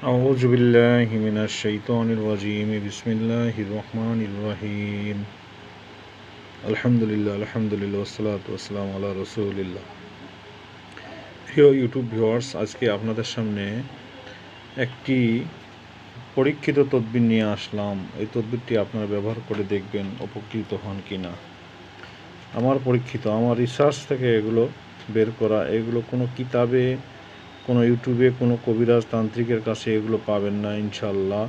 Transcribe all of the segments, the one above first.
أعوذ بالله من الشيطان الرجيم بسم الله الرحمن الرحيم الحمد لله الحمد لله والصلاة والسلام على رسول الله প্রিয় YouTube viewers আজকে আপনাদের সামনে একটি পরীক্ষিত তদবির নিয়ে আসলাম এই তদবিরটি আপনারা ব্যবহার করে দেখবেন উপকৃত হন কি না আমার পরীক্ষিত আমার রিসার্চ থেকে এগুলো বের করা এগুলো কোনো কিতাবে কোনো ইউটিউবে কোনো কবিরাজ তান্ত্রিকের কাছে এগুলো পাবেন না ইনশাল্লাহ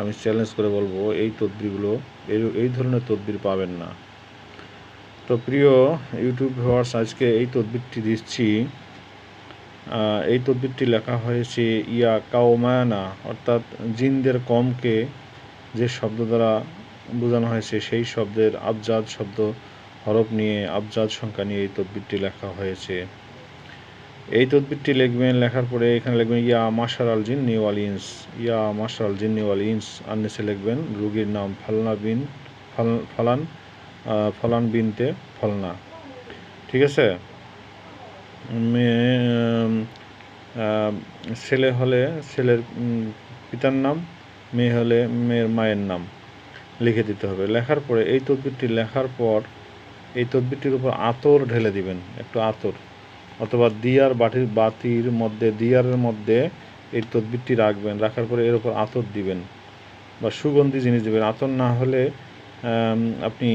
আমি চ্যালেঞ্জ করে বলব, এই তদবিরগুলো, এই এই ধরনের তদবির পাবেন না। তো প্রিয় ইউটিউব ভিউয়ার্স, আজকে এই তদবিরটি দিচ্ছি। এই তদবিরটি লেখা হয়েছে, ইয়া কাওমানা, অর্থাৎ জিনদের কমকে যে শব্দ দ্বারা বোঝানো হয়েছে, সেই শব্দের আবজাদ শব্দ, হরফ নিয়ে আবজাদ সংখ্যা নিয়ে এই তদবিরটি লেখা হয়েছে। এই তদবিরটি লিখবেন, লেখার পরে এখানে লিখবেন, ইয়া মাশার আল জিন্নি ওয়াল ইনস ইয়া মাশার আল জিন্নি ওয়াল ইনস আর নিচে লিখবেন, রুগীর নাম ফালনা বিন, ফাল, ফালান ফালান বিনতে ফলনা। ঠিক আছে? ছেলে হলে ছেলের পিতার নাম, মেয়ে হলে মেয়ের মায়ের নাম লিখে দিতে হবে। লেখার পরে এই তদবিরটি লেখার পর, এই তদবিরটির উপর আতর ঢেলে দিবেন, একটু আতর। অথবা দিয়ার বাটির বাতির মধ্যে, দিয়ারের মধ্যে এই তদবিরটি রাখবেন। রাখার পরে এর উপর আতর দিবেন বা সুগন্ধি জিনিস দিবেন। আতর না হলে আপনি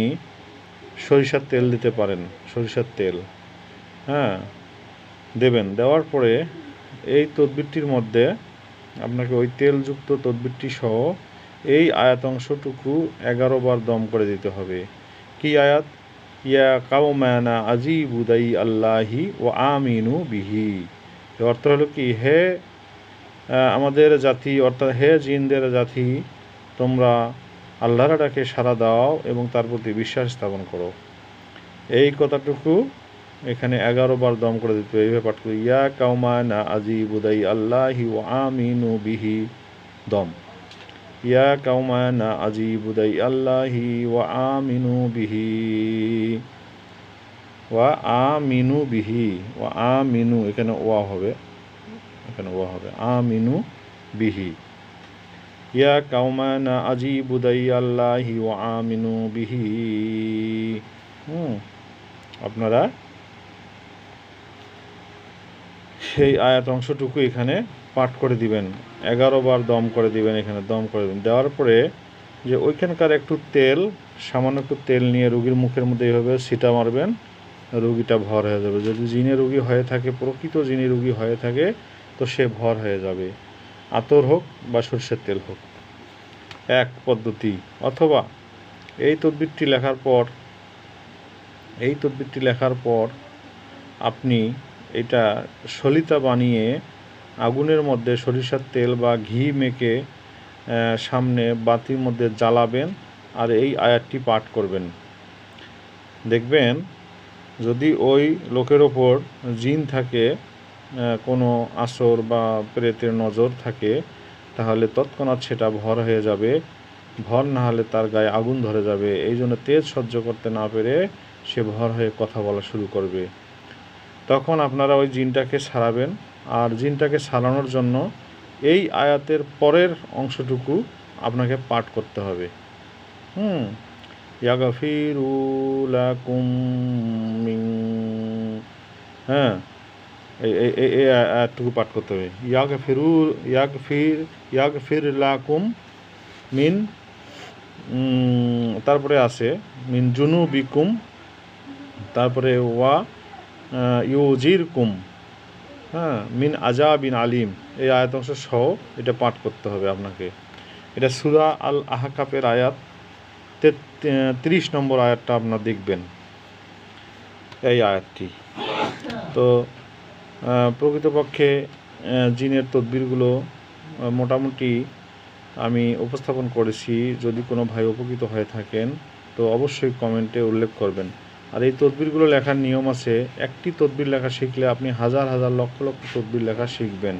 সরিষার তেল দিতে পারেন, সরিষার তেল। হ্যাঁ দেবেন। দেওয়ার পরে এই তদবিরটির মধ্যে আপনাকে ওই তেলযুক্ত তদবিরটি সহ এই আয়াত অংশটুকু এগারো বার দম করে দিতে হবে। কি আয়াত? ইয়া কাউমানা আজিবুদাই আল্লাহি ও আমিনু বিহি। অর্থ হলো কি, হে আমাদের জাতি, অর্থাৎ হে জিনদের জাতি, তোমরা আল্লাহর ডাকে সাড়া দাও এবং তার প্রতি বিশ্বাস স্থাপন করো। এই কথাটুকু এখানে এগারো বার দম করে দিতে পাঠ করি ইয়া কাউমানা আজিবুদাই আল্লাহি ও আমিনু বিহি, দম। ইয়া কাউমানা আজিবুদাই আল্লাহি ওয়া আমিনু বিহি। ওয়া আমিনু বিহি, ওয়া আমিনু, এখানে ওয়া হবে। এখানে ওয়া হবে। আমিনু বিহি। ইয়া কাউমানা আজিবুদাই আল্লাহি ওয়া আমিনু বিহি। হুম, আপনারা সেই আয়াত অংশটুকু এখানে পাঠ করে দিবেন। এগারো বার দম করে দিবেন এখানে, দম করে দিবেন। দেওয়ার পরে যে ওইখানকার একটু তেল, সামান্য একটু তেল নিয়ে রুগীর মুখের মধ্যে এইভাবে সিটা মারবেন, রুগীটা ভর হয়ে যাবে। যদি জিনে রুগী হয়ে থাকে, প্রকৃত জিনে রুগী হয়ে থাকে, তো সে ভর হয়ে যাবে। আতর হোক বা সর্ষের তেল হোক। এক পদ্ধতি। অথবা এই তদবিরটি লেখার পর, এই তদবিরটি লেখার পর আপনি এটা সলিতা বানিয়ে আগুনের মধ্যে সরিষার তেল বা ঘি মেখে সামনে বাতির মধ্যে জ্বালাবেন আর এই আয়াতটি পাঠ করবেন। দেখবেন, যদি ওই লোকের ওপর জিন থাকে কোনো আসর বা প্রেতের নজর থাকে, তাহলে তৎক্ষণাৎ সেটা ভর হয়ে যাবে। ভর না হলে তার গায়ে আগুন ধরে যাবে। এই জন্য তেজ সহ্য করতে না পেরে সে ভর হয়ে কথা বলা শুরু করবে। তখন আপনারা ওই জিনটাকে সারাবেন। আর জিনটাকে সারানোর জন্য এই আয়াতের পরের অংশটুকু আপনাকে পাঠ করতে হবে। হুম? ইয়াগাফিরুলাকুম হ্যাঁ? এই এই আয়াতটুকু পাঠ করতে হবে। ইয়াগফিরু, ইয়াগফির ইয়াগফির লাকুম মিন তারপরে আছে, মিন জুনু বিকুম তারপরে ওয়া ইউজির কুম হ্যাঁ মিন আজা বিন আলিম। এই আয়াতাংশ সহ এটা পাঠ করতে হবে আপনাকে। এটা সুরা আল আহকাপের আয়াত তিরিশ নম্বর আয়াতটা আপনার দেখবেন এই আয়াতটি। তো প্রকৃতপক্ষে জিনের তদবিরগুলো মোটামুটি আমি উপস্থাপন করেছি। যদি কোনো ভাই উপকৃত হয়ে থাকেন, তো অবশ্যই কমেন্টে উল্লেখ করবেন। আর এই তদবিরগুলো লেখার নিয়ম আছে, একটি তদবির লেখা শিখলে আপনি হাজার হাজার লক্ষ লক্ষ তদবির লেখা শিখবেন।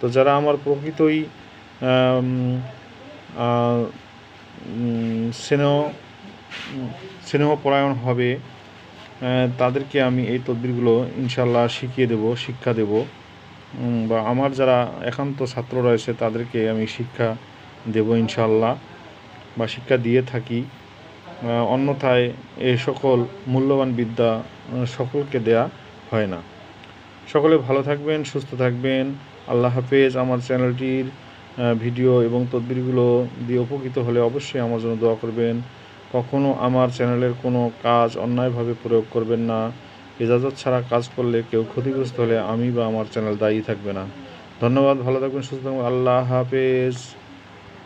তো যারা আমার প্রকৃতই স্নেহ, স্নেহপরায়ণ হবে তাদেরকে আমি এই তদবিরগুলো ইনশাল্লাহ শিখিয়ে দেব, শিক্ষা দেব। বা আমার যারা একান্ত ছাত্র রয়েছে তাদেরকে আমি শিক্ষা দেব ইনশাল্লাহ বা শিক্ষা দিয়ে থাকি। অন্যথায় এই সকল মূল্যবান বিদ্যা সকলকে দেয়া হয় না। সকলে ভালো থাকবেন, সুস্থ থাকবেন। আল্লাহ হাফেজ। আমার চ্যানেলটির ভিডিও এবং তদবিরগুলো দিয়ে উপকৃত হলে অবশ্যই আমার জন্য দোয়া করবেন। কখনও আমার চ্যানেলের কোনো কাজ অন্যায়ভাবে প্রয়োগ করবেন না। ইজাজত ছাড়া কাজ করলে কেউ ক্ষতিগ্রস্ত হলে আমি বা আমার চ্যানেল দায়ী থাকবে না। ধন্যবাদ। ভালো থাকবেন, সুস্থ থাকবেন। আল্লাহ হাফেজ।